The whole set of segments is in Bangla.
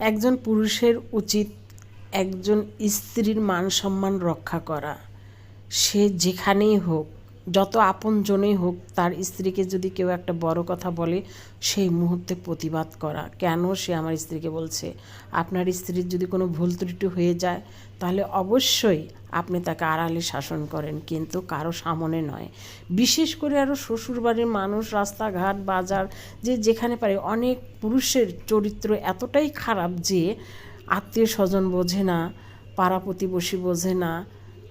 একজন পুরুষের উচিত একজন স্ত্রীর মান সম্মান রক্ষা করা। সে যেখানেই হোক যত আপনজনেই হোক, তার স্ত্রীকে যদি কেউ একটা বড় কথা বলে, সেই মুহূর্তে প্রতিবাদ করা। কেন সে আমার স্ত্রীকে বলছে? আপনার স্ত্রীর যদি কোনো ভুল ত্রুটি হয়ে যায়, তাহলে অবশ্যই আপনি তাকে আড়ালে শাসন করেন, কিন্তু কারও সামনে নয়। বিশেষ করে আরও শ্বশুরবাড়ির মানুষ, রাস্তাঘাট, বাজার, যে যেখানে পারে, অনেক পুরুষের চরিত্র এতটাই খারাপ যে আত্মীয় স্বজন বোঝে না পাড়া প্রতিবেশী বোঝে না,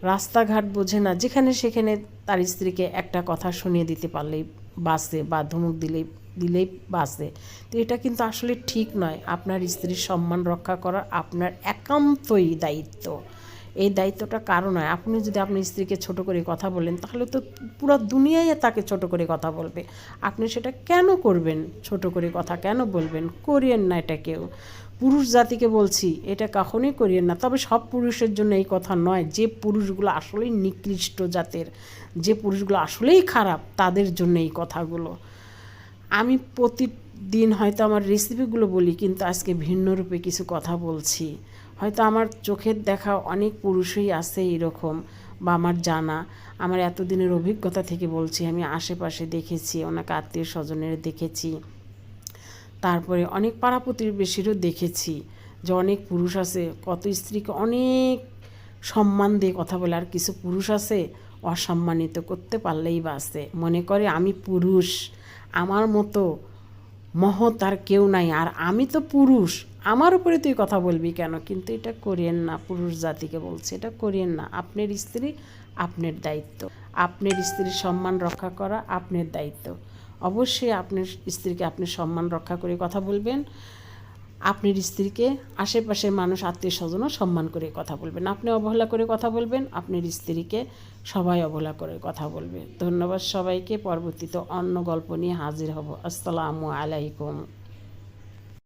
রাস্তাঘাট বোঝে না, যেখানে সেখানে তার স্ত্রীকে একটা কথা শুনিয়ে দিতে পারলেই বাসে বা ধমক দিলেই দিলেই বাসে তো এটা কিন্তু আসলে ঠিক নয়। আপনার স্ত্রীর সম্মান রক্ষা করা আপনার একান্তই দায়িত্ব। এই দায়িত্বটা কারও নয়। আপনি যদি আপনার স্ত্রীকে ছোট করে কথা বলেন, তাহলে তো পুরো দুনিয়ায় তাকে ছোট করে কথা বলবে। আপনি সেটা কেন করবেন? ছোট করে কথা কেন বলবেন? করিয়েন না এটা কেউ। পুরুষ জাতিকে বলছি, এটা কখনোই করিয়েন না। তবে সব পুরুষের জন্য এই কথা নয়, যে পুরুষগুলো আসলেই নিকৃষ্ট জাতের, যে পুরুষগুলো আসলেই খারাপ, তাদের জন্য এই কথাগুলো। আমি প্রতিদিন হয়তো আমার রেসিপিগুলো বলি, কিন্তু আজকে ভিন্ন রূপে কিছু কথা বলছি। হয়তো আমার চোখের দেখা অনেক পুরুষই আছে এরকম বা আমার জানা। আমার এতদিনের অভিজ্ঞতা থেকে বলছি, আমি আশেপাশে দেখেছি, অনেক আত্মীয় স্বজনের দেখেছি। তারপরে অনেক পাড়া প্রতিবেশীরও দেখেছি যে অনেক পুরুষ আছে, কত স্ত্রীকে অনেক সম্মান দিয়ে কথা বলে, আর কিছু পুরুষ আছে অসম্মানিত করতে পারলেই বাসে মনে করে আমি পুরুষ, আমার মতো মহৎ আর কেউ নাই, আর আমি তো পুরুষ, আমার উপরে তুই কথা বলবি কেন? কিন্তু এটা করিয়েন না, পুরুষ জাতিকে বলছে, এটা করিয়েন না। আপনার স্ত্রী, আপনার দায়িত্ব। আপনার স্ত্রীর সম্মান রক্ষা করা আপনার দায়িত্ব। অবশ্যই আপনার স্ত্রীকে আপনি সম্মান রক্ষা করে কথা বলবেন। আপনার স্ত্রীকে আশেপাশের মানুষ, আত্মীয় স্বজনও সম্মান করে কথা বলবেন। আপনি অবহেলা করে কথা বলবেন, আপনার স্ত্রীকে সবাই অবহেলা করে কথা বলবে। ধন্যবাদ সবাইকে। পরবর্তীতে অন্য গল্প নিয়ে হাজির হব। আসসালামু আলাইকুম।